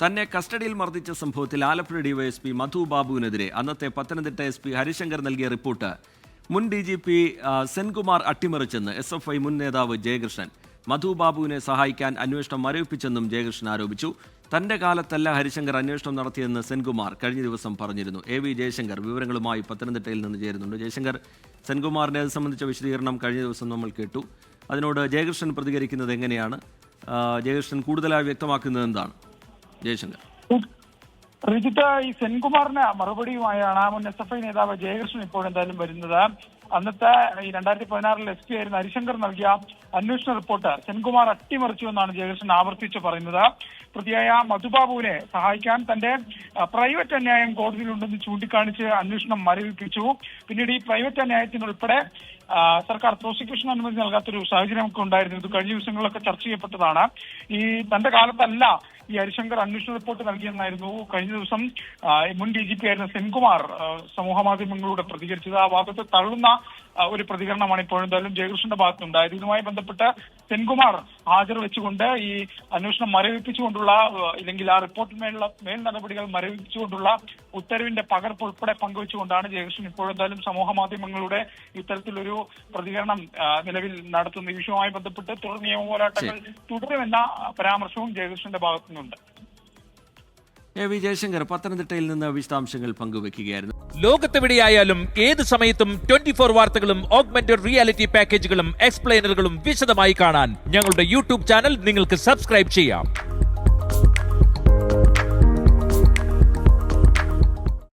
തന്നെ കസ്റ്റഡിയിൽ മർദ്ദിച്ച സംഭവത്തിൽ ആലപ്പുഴ ഡിവൈഎസ്പി മധു ബാബുവിനെതിരെ അന്നത്തെ പത്തനംതിട്ട എസ് പി ഹരിശങ്കർ നൽകിയ റിപ്പോർട്ട് മുൻ ഡി ജി പി സെൻകുമാർ അട്ടിമറിച്ചെന്ന് എസ് എഫ് ഐ മുൻ നേതാവ് ജയകൃഷ്ണൻ. മധു ബാബുവിനെ സഹായിക്കാൻ അന്വേഷണം മരവിപ്പിച്ചെന്നും ജയകൃഷ്ണൻ ആരോപിച്ചു. തന്റെ കാലത്തല്ല ഹരിശങ്കർ അന്വേഷണം നടത്തിയെന്ന് സെൻകുമാർ കഴിഞ്ഞ ദിവസം പറഞ്ഞിരുന്നു. എ വി ജയശങ്കർ വിവരങ്ങളുമായി പത്തനംതിട്ടയിൽ നിന്ന് ചേരുന്നുണ്ട്. ജയശങ്കർ സെൻകുമാറിനെ അത് സംബന്ധിച്ച വിശദീകരണം കഴിഞ്ഞ ദിവസം നമ്മൾ കേട്ടു. അതിനോട് ജയകൃഷ്ണൻ പ്രതികരിക്കുന്നത് എങ്ങനെയാണ്? ജയകൃഷ്ണൻ കൂടുതലായി വ്യക്തമാക്കുന്നത് എന്താണ്? ജയശങ്കർ. റിജിത്ത ഈ സെൻകുമാറിന് മറുപടിയുമായാണ് മുൻ എസ് എഫ് ഐ നേതാവ് ജയകൃഷ്ണൻ ഇപ്പോൾ എന്തായാലും വരുന്നത്. അന്നത്തെ ഈ രണ്ടായിരത്തി പതിനാറിൽ എസ് പി ആയിരുന്ന ഹരിശങ്കർ നൽകിയ അന്വേഷണ റിപ്പോർട്ട് സെൻകുമാർ അട്ടിമറിച്ചു എന്നാണ് ജയകൃഷ്ണൻ ആവർത്തിച്ച് പറയുന്നത്. പ്രതിയായ മധുബാബുവിനെ സഹായിക്കാൻ തന്റെ പ്രൈവറ്റ് അന്യായം കോടതിയിലുണ്ടെന്ന് ചൂണ്ടിക്കാണിച്ച് അന്വേഷണം മരവിപ്പിച്ചു. പിന്നീട് ഈ പ്രൈവറ്റ് അന്യായത്തിനുൾപ്പെടെ സർക്കാർ പ്രോസിക്യൂഷൻ അനുമതി നൽകാത്തൊരു സാഹചര്യം ഒക്കെ ഉണ്ടായിരുന്നു. ഇത് കഴിഞ്ഞ ദിവസങ്ങളിലൊക്കെ ചർച്ച ചെയ്യപ്പെട്ടതാണ്. ഈ തന്റെ കാലത്തല്ല ഈ ഹരിശങ്കർ അന്വേഷണ റിപ്പോർട്ട് നൽകിയെന്നായിരുന്നു കഴിഞ്ഞ ദിവസം മുൻ ഡി ജി പി ആയിരുന്ന സെൻകുമാർ സമൂഹ മാധ്യമങ്ങളിലൂടെ പ്രതികരിച്ചത്. ആ വാദത്തെ തള്ളുന്ന ഒരു പ്രതികരണമാണ് ഇപ്പോൾ എന്തായാലും ജയകൃഷ്ണന്റെ ഭാഗത്തുണ്ടായത്. ഇതുമായി ബന്ധപ്പെട്ട് സെൻകുമാർ ഹാജർ വെച്ചുകൊണ്ട് ഈ അന്വേഷണം മരവിപ്പിച്ചുകൊണ്ടുള്ള ഇല്ലെങ്കിൽ ആ റിപ്പോർട്ടിന്മേലുള്ള മേൽ നടപടികൾ മരവിപ്പിച്ചുകൊണ്ടുള്ള ഉത്തരവിന്റെ പകർപ്പ് ഉൾപ്പെടെ പങ്കുവെച്ചുകൊണ്ടാണ് ജയകൃഷ്ണൻ ഇപ്പോഴെന്തായാലും സമൂഹ മാധ്യമങ്ങളുടെ ഇത്തരത്തിലൊരു പ്രതികരണം നിലവിൽ നടത്തുന്ന ഈ വിഷയവുമായി ബന്ധപ്പെട്ട് തുടർ നിയമ പോരാട്ടങ്ങൾ തുടരുമെന്ന പരാമർശവും ജയകൃഷ്ണന്റെ ഭാഗത്തുനിന്നുണ്ട്. എ വി ജയശങ്കർ പത്തനംതിട്ടയിൽ നിന്ന് വിശദാംശങ്ങൾ പങ്കുവെക്കുകയായിരുന്നു. ലോകത്തെവിടെയായാലും ഏത് സമയത്തും ട്വന്റി ഫോർ വാർത്തകളും ഓഗ്മെന്റഡ് റിയാലിറ്റി പാക്കേജുകളും എക്സ്പ്ലെയിനറുകളും വിശദമായി കാണാൻ ഞങ്ങളുടെ യൂട്യൂബ് ചാനൽ നിങ്ങൾക്ക് സബ്സ്ക്രൈബ് ചെയ്യാം.